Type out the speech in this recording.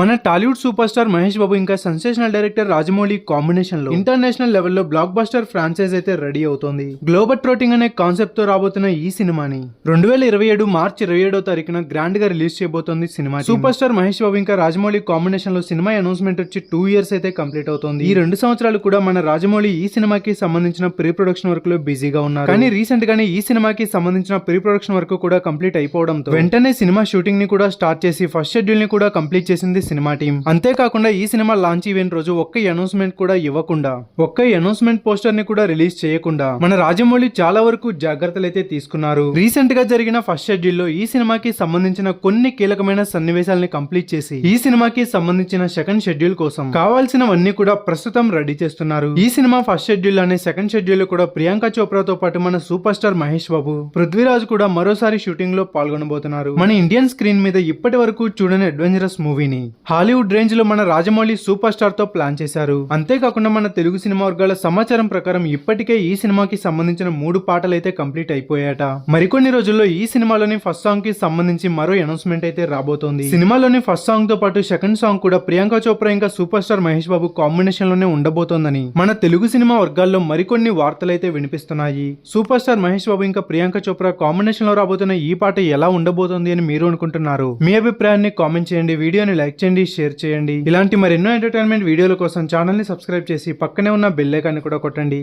మన Tollywood super star Mahesh Babu ఇంకా sensational director Rajamouli కాంబినేషన్లో ఇంటర్నేషనల్ లెవెల్లో బ్లాక్ బస్టర్ ఫ్రాంచైజ్ అయితే రెడీ అవుతోంది. గ్లోబల్ ట్రోటింగ్ అనే కాన్సెప్ట్తో రాబోతున్న ఈ సినిమాని రెండు వేల ఇరవై ఏడు మార్చి ఇరవై ఏడో తారీఖున గ్రాండ్గా రిలీజ్ చేయబోతోంది cinema super star Mahesh Babu ఇంకా రాజమౌళి కాంబినేషన్లో సినిమా అనౌన్స్మెంట్ వచ్చి టూ ఇయర్స్ అయితే కంప్లీట్ అవుతోంది. ఈ రెండు సంవత్సరాలు కూడా మన రాజమౌళి ఈ సినిమాకి సంబంధించిన ప్రీ ప్రొడక్షన్ వర్క్లో బిజీగా ఉన్నారు. కానీ రీసెంట్ గానే ఈ సినిమాకి సంబంధించిన ప్రీ ప్రొడక్షన్ వర్క్ కూడా కంప్లీట్ అయిపోవడంతో వెంటనే సినిమా షూటింగ్ని కూడా స్టార్ట్ చేసి ఫస్ట్ షెడ్యూల్ని కూడా కంప్లీట్ చేసింది సినిమా టీం. అంతేకాకుండా ఈ సినిమా లాంచ్ ఈవెంట్ రోజు ఒక్క అనౌన్స్మెంట్ కూడా ఇవ్వకుండా ఒక్క అనౌన్స్మెంట్ పోస్టర్ని కూడా రిలీజ్ చేయకుండా మన రాజమౌళి చాలా వరకు జాగ్రత్తలు అయితే తీసుకున్నారు. రీసెంట్గా జరిగిన ఫస్ట్ షెడ్యూల్లో ఈ సినిమాకి సంబంధించిన కొన్ని కీలకమైన సన్నివేశాలని కంప్లీట్ చేసి ఈ సినిమాకి సంబంధించిన సెకండ్ షెడ్యూల్ కోసం కావాల్సినవన్నీ కూడా ప్రస్తుతం రెడీ చేస్తున్నారు. ఈ సినిమా ఫస్ట్ షెడ్యూల్ అనే సెకండ్ షెడ్యూల్లో కూడా ప్రియాంక చోప్రాతో పాటు మన సూపర్ స్టార్ మహేష్ బాబు పృథ్వీరాజ్ కూడా మరోసారి షూటింగ్లో పాల్గొనబోతున్నారు. మన ఇండియన్ స్క్రీన్ మీద ఇప్పటి వరకు చూడని అడ్వెంచరస్ మూవీని హాలీవుడ్ రేంజ్లో మన రాజమౌళి సూపర్ స్టార్తో ప్లాన్ చేశారు. అంతేకాకుండా మన తెలుగు సినిమా వర్గాల సమాచారం ప్రకారం ఇప్పటికే ఈ సినిమాకి సంబంధించిన మూడు పాటలు అయితే కంప్లీట్ అయిపోయాట మరికొన్ని రోజుల్లో ఈ సినిమాలోని ఫస్ట్ సాంగ్కి సంబంధించి మరో అనౌన్స్మెంట్ అయితే రాబోతోంది. సినిమాలోని ఫస్ట్ సాంగ్తో పాటు సెకండ్ సాంగ్ కూడా ప్రియాంక చోప్రా ఇంకా సూపర్ స్టార్ మహేష్ బాబు కాంబినేషన్లోనే ఉండబోతోందని మన తెలుగు సినిమా వర్గాల్లో మరికొన్ని వార్తలు అయితే వినిపిస్తున్నాయి. సూపర్ స్టార్ మహేష్ బాబు ఇంకా ప్రియాంక చోప్రా కాంబినేషన్లో రాబోతున్న ఈ పాట ఎలా ఉండబోతోంది అని మీరు అనుకుంటున్నారు? మీ అభిప్రాయాన్ని కామెంట్ చేయండి. వీడియోని లైక్ చేయండి షేర్ చేయండి. ఇలాంటి మరెన్నో ఎంటర్టైన్మెంట్ వీడియోల కోసం ఛానల్ని సబ్స్క్రైబ్ చేసి పక్కనే ఉన్న బెల్ ఐకాన్ని కూడా కొట్టండి.